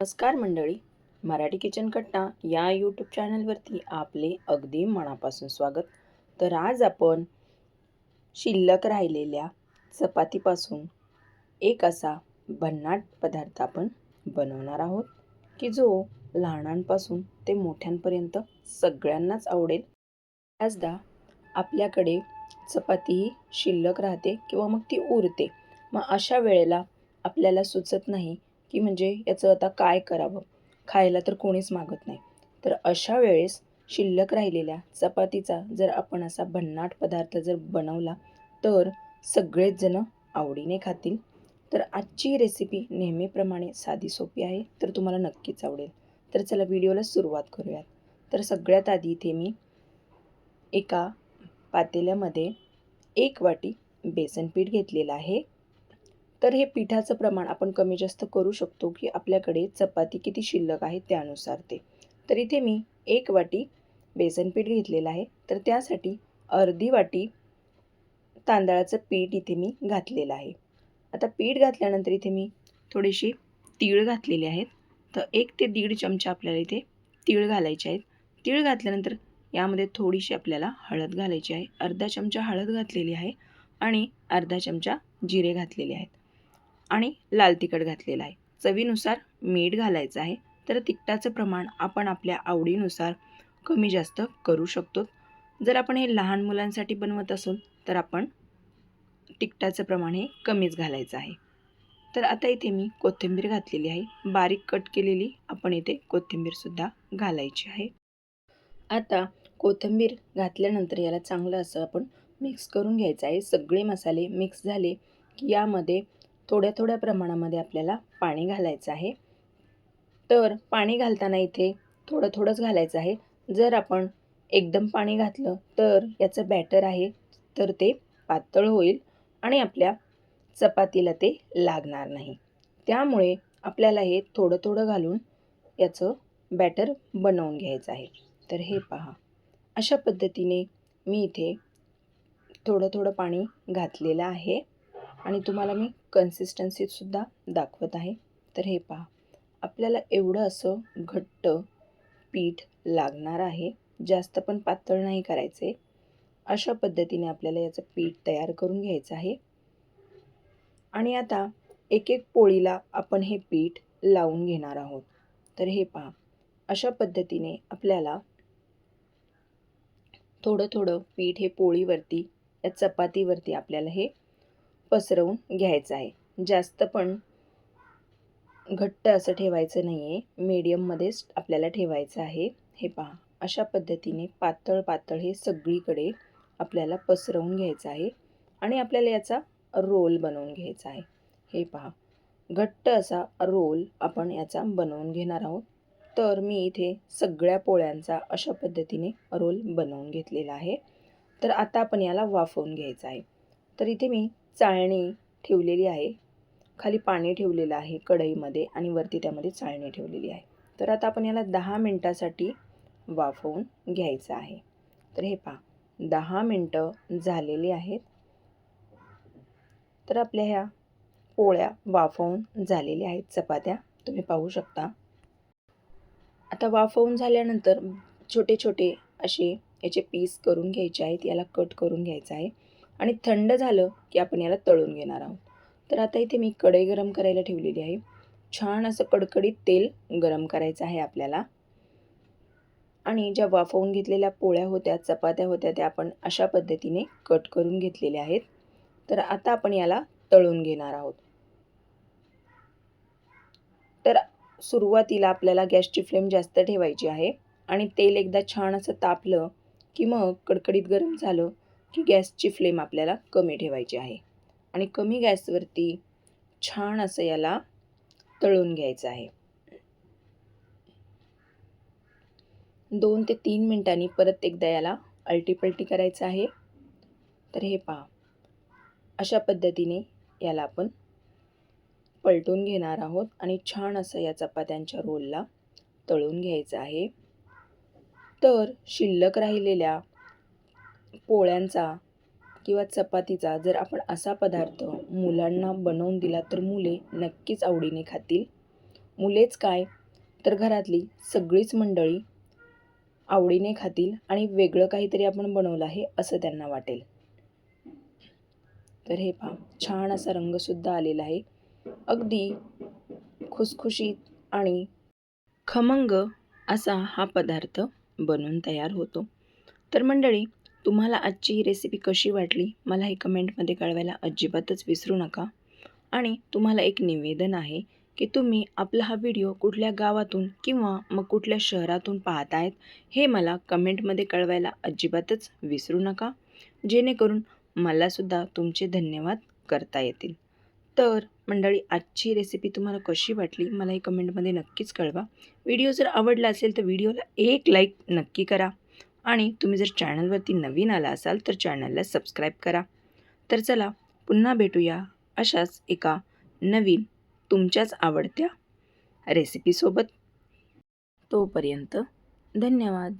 नमस्कार मंडळी. मराठी किचन कट्टा या यूट्यूब चॅनलवरती आपले अगदी मनापासून स्वागत. तर आज आपण शिल्लक राहिलेल्या चपातीपासून एक असा भन्नाट पदार्थ आपण बनवणार आहोत की जो लहानांपासून ते मोठ्यांपर्यंत सगळ्यांनाच आवडेल. बऱ्याचदा आपल्याकडे चपाती ही शिल्लक राहते किंवा मग ती उरते. मग अशा वेळेला आपल्याला सुचत नाही की म्हणजे याचं आता काय करावं? खायला तर कोणीच मागत नाही. तर अशा वेळेस शिल्लक राहिलेल्या चपातीचा जर आपण असा भन्नाट पदार्थ जर बनवला तर सगळेच जण आवडीने खातील. तर आजची रेसिपी नेहमीप्रमाणे साधी सोपी आहे तर तुम्हाला नक्कीच आवडेल. तर चला व्हिडिओला सुरुवात करूयात. तर सगळ्यात आधी इथे मी एका पातेल्यामध्ये एक वाटी बेसन पीठ घेतलेलं आहे. तर हे पिठाचं प्रमाण आपण कमी जास्त करू शकतो की आपल्याकडे चपाती किती शिल्लक आहे त्यानुसार ते. तर इथे मी एक वाटी बेसन पीठ घेतलेलं आहे. तर त्यासाठी अर्धी वाटी तांदळाचं पीठ इथे मी घातलेलं आहे. आता पीठ घातल्यानंतर इथे मी थोडीशी तीळ घातलेली आहेत. तर एक ते दीड चमचा आपल्याला इथे तीळ घालायचे आहेत. तीळ घातल्यानंतर यामध्ये थोडीशी आपल्याला हळद घालायची आहे. अर्धा चमचा हळद घातलेली आहे आणि अर्धा चमचा जिरे घातलेले आहेत. आणि लाल तिखट घातलेलं आहे. चवीनुसार मीठ घालायचं आहे. तर तिखटाचं प्रमाण आपण आपल्या आवडीनुसार कमी जास्त करू शकतो. जर आपण हे लहान मुलांसाठी बनवत असेल तर आपण तिखटाचं प्रमाण हे कमीच घालायचं आहे. तर आता इथे मी कोथिंबीर घातलेली आहे. बारीक कट केलेली आपण इथे कोथिंबीरसुद्धा घालायची आहे. आता कोथिंबीर घातल्यानंतर याला चांगलं असं आपण मिक्स करून घ्यायचं आहे. सगळे मसाले मिक्स झाले की यामध्ये थोड्या थोड्या प्रमाणामध्ये आपल्याला पाणी घालायचं आहे. तर पाणी घालताना इथे थोडं थोडंच घालायचं आहे. जर आपण एकदम पाणी घातलं तर याचं बॅटर आहे तर ते पातळ होईल आणि आपल्या चपातीला ते लागणार नाही. त्यामुळे आपल्याला हे थोडं थोडं घालून याचं बॅटर बनवून घ्यायचं आहे. तर हे पहा. अशा पद्धतीने मी इथे थोडं थोडं पाणी घातलेलं आहे. आणि तुम्हाला मी कन्सिस्टन्सीसुद्धा दाखवत आहे. तर हे पहा. आपल्याला एवढं असं घट्ट पीठ लागणार आहे. जास्त पण पातळ नाही करायचे. अशा पद्धतीने आपल्याला याचं पीठ तयार करून घ्यायचं आहे. आणि आता एक एक पोळीला आपण हे पीठ लावून घेणार आहोत. तर हे पहा. अशा पद्धतीने आपल्याला थोडं थोडं पीठ हे पोळीवरती या चपातीवरती आपल्याला हे पसरवून घ्यायचं आहे. जास्त पण घट्ट असं ठेवायचं नाही आहे मीडियममध्येच आपल्याला ठेवायचं आहे. हे पहा. अशा पद्धतीने पातळ पातळ हे सगळीकडे आपल्याला पसरवून घ्यायचं आहे आणि आपल्याला याचा रोल बनवून घ्यायचा आहे. हे पहा. घट्ट असा रोल आपण याचा बनवून घेणार आहोत. तर मी इथे सगळ्या पोळ्यांचा अशा पद्धतीने रोल बनवून घेतलेला आहे. तर आता आपण याला वाफवून घ्यायचं आहे. तर इथे मी चाळणी ठेवलेली आहे. खाली पाणी ठेवलेलं आहे कढईमध्ये आणि वरती त्यामध्ये चाळणी ठेवलेली आहे. तर आता आपण याला दहा मिनटासाठी वाफवून घ्यायचं आहे. तर हे पहा दहा मिनटं झालेली आहेत. तर आपल्या ह्या पोळ्या वाफवून झालेल्या आहेत. चपात्या तुम्ही पाहू शकता. आता वाफवून झाल्यानंतर छोटे छोटे असे याचे पीस करून घ्यायचे आहेत. याला कट करून घ्यायचं आहे. आणि थंड झालं की आपण याला तळून घेणार आहोत. तर आता इथे मी कढई गरम करायला ठेवलेली आहे. छान असं कडकडीत तेल गरम करायचं आहे आपल्याला. आणि ज्या वाफवून घेतलेल्या पोळ्या होत्या चपात्या होत्या त्या आपण अशा पद्धतीने कट करून घेतलेल्या आहेत. तर आता आपण याला तळून घेणार आहोत. तर सुरुवातीला आपल्याला गॅसची फ्लेम जास्त ठेवायची आहे. आणि तेल एकदा छान असं तापलं की मग कडकडीत गरम झालं की गॅसची फ्लेम आपल्याला कमी ठेवायची आहे. आणि कमी गॅसवरती छान असं याला तळून घ्यायचं आहे. दोन ते तीन मिनटांनी परत एकदा याला अल्टीपल्टी करायचं आहे. तर हे पहा. अशा पद्धतीने याला आपण पलटून घेणार आहोत आणि छान असं या चपात्यांच्या रोलला तळून घ्यायचं आहे. तर शिल्लक राहिलेल्या पोळ्यांचा किंवा चपातीचा जर आपण असा पदार्थ मुलांना बनवून दिला तर मुले नक्कीच आवडीने खातील. मुलेच काय? तर घरातली सगळीच मंडळी आवडीने खातील आणि वेगळं काहीतरी आपण बनवलं आहे असं त्यांना वाटेल. तर हे पहा छान असा रंगसुद्धा आलेला आहे. अगदी खुसखुशीत आणि खमंग असा हा पदार्थ बनून तयार होतो. तर मंडळी तुम्हाला आजची ही रेसिपी कशी वाटली मला हे कमेंटमध्ये कळवायला अजिबातच विसरू नका. आणि तुम्हाला एक निवेदन आहे की तुम्ही आपला हा व्हिडिओ कुठल्या गावातून किंवा मग कुठल्या शहरातून पाहतायत हे मला कमेंटमध्ये कळवायला अजिबातच विसरू नका. जेणेकरून मलासुद्धा तुमचे धन्यवाद करता येतील. तर मंडळी आजची रेसिपी तुम्हाला कशी वाटली मला हे कमेंटमध्ये नक्कीच कळवा. व्हिडिओ जर आवडला असेल तर व्हिडिओला एक लाईक नक्की करा. आणि तुम्ही जर चॅनलवरती नवीन आला असाल तर चॅनलला सबस्क्राईब करा. तर चला पुन्हा भेटूया अशाच एका नवीन तुमच्याच आवडत्या रेसिपीसोबत तोपर्यंत धन्यवाद.